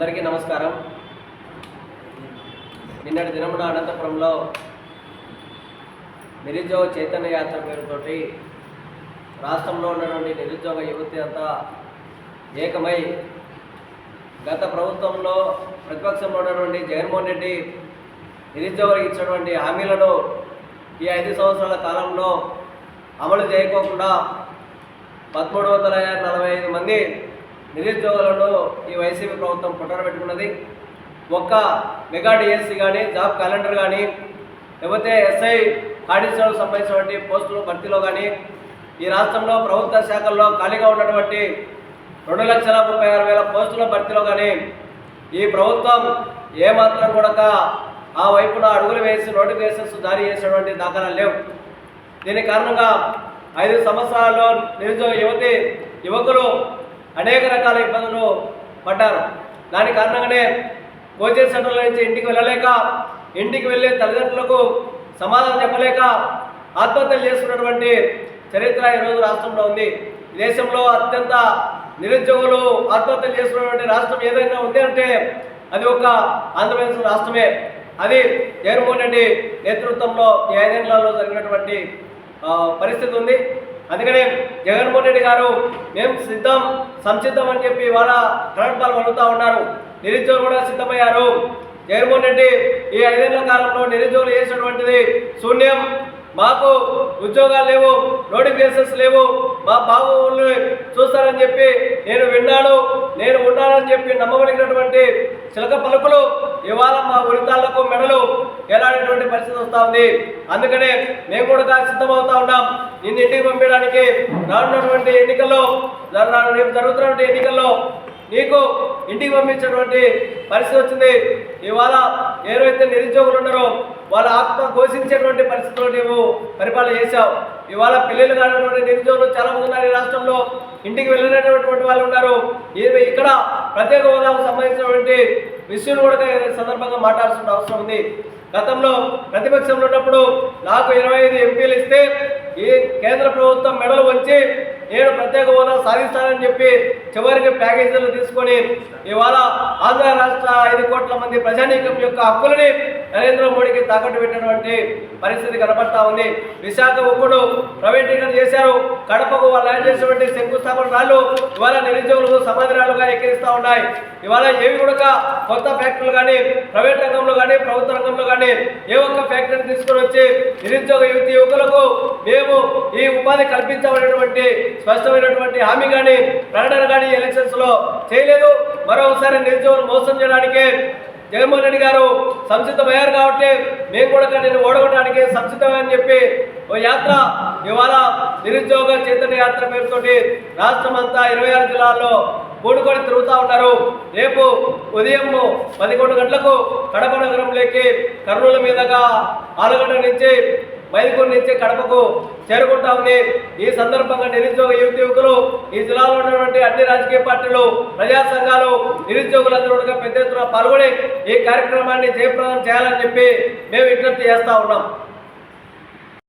అందరికీ నమస్కారం. నిన్నటి దినమున అనంతపురంలో నిరుద్యోగ చైతన్య యాత్ర పేరుతోటి రాష్ట్రంలో ఉన్నటువంటి నిరుద్యోగ యువతి అంతా ఏకమై గత ప్రభుత్వంలో ప్రతిపక్షంలో ఉన్నటువంటి జగన్మోహన్ రెడ్డి నిరుద్యోగులకు ఇచ్చినటువంటి హామీలను ఈ ఐదు సంవత్సరాల కాలంలో అమలు చేయకోకుండా పదమూడు వందల నలభై ఐదు మంది నిరుద్యోగులను ఈ వైసీపీ ప్రభుత్వం పుట్టన పెట్టుకున్నది. ఒక్క మెగా డిఎస్సి కానీ జాబ్ క్యాలెండర్ కానీ లేకపోతే ఎస్ఐ కాడిషనల్ సంబంధించినటువంటి పోస్టుల భర్తీలో కానీ ఈ రాష్ట్రంలో ప్రభుత్వ శాఖల్లో ఖాళీగా ఉన్నటువంటి రెండు లక్షల ముప్పై ఆరు వేల పోస్టుల భర్తీలో కానీ ఈ ప్రభుత్వం ఏమాత్రం కూడా ఆ వైపున అడుగులు వేసి నోటిఫికేషన్స్ జారీ చేసినటువంటి దాఖలాలు లేవు. దీని కారణంగా ఐదు సంవత్సరాల్లో నిరుద్యోగ యువతి యువకులు అనేక రకాల ఇబ్బందులు పడ్డారు. దాని కారణంగానే కోచింగ్ సెంటర్ల నుంచి ఇంటికి వెళ్ళలేక ఇంటికి వెళ్ళే తల్లిదండ్రులకు సమాధానం చెప్పలేక ఆత్మహత్యలు చేసుకున్నటువంటి చరిత్ర ఈరోజు రాష్ట్రంలో ఉంది. దేశంలో అత్యంత నిరుద్యోగులు ఆత్మహత్యలు చేసుకున్నటువంటి రాష్ట్రం ఏదైనా ఉంది అంటే అది ఒక ఆంధ్రప్రదేశ్ రాష్ట్రమే. అది జగన్మోహన్ రెడ్డి నేతృత్వంలో ఈ ఐదేళ్ళలో జరిగినటువంటి పరిస్థితి ఉంది. అందుకనే జగన్మోహన్ రెడ్డి గారు మేము సిద్ధం సంసిద్ధం అని చెప్పి ఇవాళ కరెంట్ వలుగుతూ ఉన్నారు. నిరుద్యోగులు కూడా సిద్ధమయ్యారు. జగన్మోహన్ రెడ్డి ఈ ఐదేళ్ళ కాలంలో నిరుద్యోగులు చేసినటువంటిది శూన్యం. మాకు ఉద్యోగాలు లేవు నోటిఫికేషన్స్ లేవు. మా బాబుని చూస్తారని చెప్పి నేను విన్నాను. నేను ఉన్నానని చెప్పి నమ్మగలిగినటువంటి చిలక పలుకులు ఇవాళ మా ఉరితాళ్ళకు మెడలు ఎలాంటి పరిస్థితి వస్తూ ఉంది? అందుకనే మేము కూడా సిద్ధమవుతా ఉన్నాం. నిన్ను ఇంటికి పంపించడానికి రానున్నటువంటి ఎన్నికల్లో రేపు జరుగుతున్నటువంటి ఎన్నికల్లో నీకు ఇంటికి పంపించేటువంటి పరిస్థితి వచ్చింది. ఇవాళ ఏవైతే నిరుద్యోగులు ఉన్నారో వాళ్ళ ఆత్మ ఘోషించేటువంటి పరిస్థితుల్లో నువ్వు పరిపాలన చేశావు. ఇవాళ పెళ్ళిళ్ళు కానటువంటి నిరుద్యోగులు చాలా మంది ఉన్నారు ఈ రాష్ట్రంలో. ఇంటికి వెళ్ళినటువంటి వాళ్ళు ఉన్నారు. ఈ- ఇక్కడ ప్రత్యేక హోదాకు సంబంధించినటువంటి విషయాలు కూడా సందర్భంగా మాట్లాడాల్సిన అవసరం ఉంది. గతంలో ప్రతిపక్షంలో ఉన్నప్పుడు నాకు ఇరవై ఐదు ఎంపీలు ఇస్తే ఈ కేంద్ర ప్రభుత్వం మెడలు వంచి నేను ప్రత్యేక హోదా సాధిస్తానని చెప్పి చివరికి ప్యాకేజీలు తీసుకొని ఇవాళ ఆంధ్ర రాష్ట్ర ఐదు కోట్ల మంది ప్రజానీకం యొక్క హక్కులని నరేంద్ర మోడీకి తాకట్టు పెట్టినటువంటి పరిస్థితి కనబడతా ఉంది. విశాఖ ఒక్కడు ప్రైవేటీకరణ చేశారు. కడపకు వాళ్ళు ల్యాండ్ చేసినటువంటి శంకుస్థాపన రాళ్ళు ఇవాళ నిరుద్యోగులకు సమాధి రాళ్ళుగా ఎక్కిరిస్తూ ఉన్నాయి. ఇవాళ ఏవి కూడా కొత్త ఫ్యాక్టరీలు కానీ ప్రైవేట్ రంగంలో కానీ ప్రభుత్వ రంగంలో కానీ ఏ ఒక్క ఫ్యాక్టరీని తీసుకొని వచ్చి నిరుద్యోగ యువతి యువకులకు మేము ఈ ఉపాధి కల్పించబడినటువంటి స్పష్టమైనటువంటి హామీ కానీ ప్రకటన కానీ ఎలక్షన్స్లో చేయలేదు. మరోసారి నిరుద్యోగులు మోసం చేయడానికే జగన్మోహన్ రెడ్డి గారు సంసిద్ధమయ్యారు కాబట్టి మేము కూడా నేను ఓడగొట్టడానికి సంసిద్ధమని చెప్పి ఓ యాత్ర ఇవాళ నిరుద్యోగ చైతన్య యాత్ర పేరుతోటి రాష్ట్రం అంతా ఇరవై ఆరు జిల్లాల్లో కూడుకొని తిరుగుతూ ఉన్నారు. రేపు ఉదయం పదకొండు గంటలకు కడప నగరంలోకి కర్నూలు మీదుగా ఆలుగడ్డ నుంచి మైదుకూరు నుంచి కడపకు చేరుకుంటా ఉంది. ఈ సందర్భంగా నిరుద్యోగ యువతి యువకులు ఈ జిల్లాలో ఉన్నటువంటి అన్ని రాజకీయ పార్టీలు ప్రజా సంఘాలు నిరుద్యోగులందరూ కూడా పెద్ద ఎత్తున పాల్గొని ఈ కార్యక్రమాన్ని జయప్రదం చేయాలని చెప్పి మేము విజ్ఞప్తి చేస్తా ఉన్నాం.